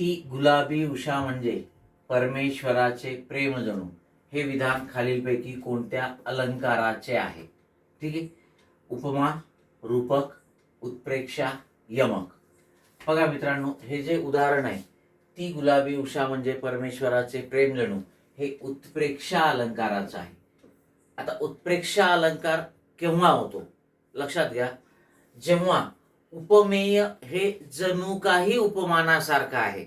ती गुलाबी उषा म्हणजे परमेश्वराचे प्रेम जणू. हे विधान खालीलपैकी कोणत्या अलंकाराचे आहे? ठीक आहे? उपमा रूपक उत्प्रेक्षा यमक. बघा मित्रांनो हे जे उदाहरण आहे ती गुलाबी उषा म्हणजे परमेश्वराचे प्रेम जणू. हे उत्प्रेक्षा अलंकाराचं आहे. आता उत्प्रेक्षा अलंकार केव्हा होतो? लक्षात घ्या. जेव्हा उपमेय हे जणू काही उपमानासारखं आहे.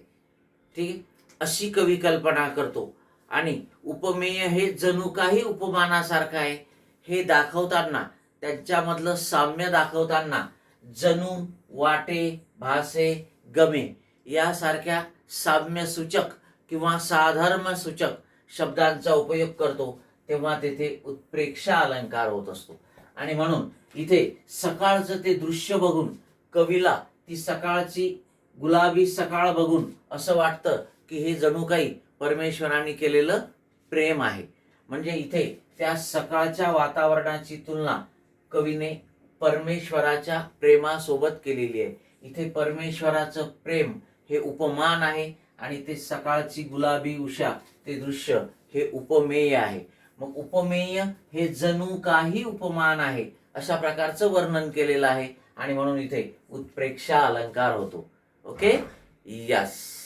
ठीक आहे? अशी कवी कल्पना करतो. आणि उपमेय हे जणू काही उपमानासारखं आहे. हे दाखवताना त्यांच्यामधलं साम्य दाखवताना जणू वाटे भासे गमे यासारख्या साम्यसूचक किंवा साधर्म सूचक शब्दांचा उपयोग करतो तेव्हा तेथे उत्प्रेक्षा अलंकार होत असतो. आणि म्हणून इथे सकाळचं ते दृश्य बघून कवीला ती सकाळची गुलाबी सकाळ बघून असं वाटतं की हे जणू काही परमेश्वराने केलेलं प्रेम आहे. म्हणजे इथे त्या सकाळच्या वातावरणाची तुलना कवीने परमेश्वराच्या प्रेमासोबत केलेली आहे. इथे परमेश्वराचं प्रेम हे उपमान आहे आणि ते सकाळची गुलाबी उषा ते दृश्य हे उपमेय आहे. मग उपमेय हे जणू काही उपमान आहे अशा प्रकारचं वर्णन केलेलं आहे. आणि म्हणून इथे उत्प्रेक्षा अलंकार होतो. Okay yes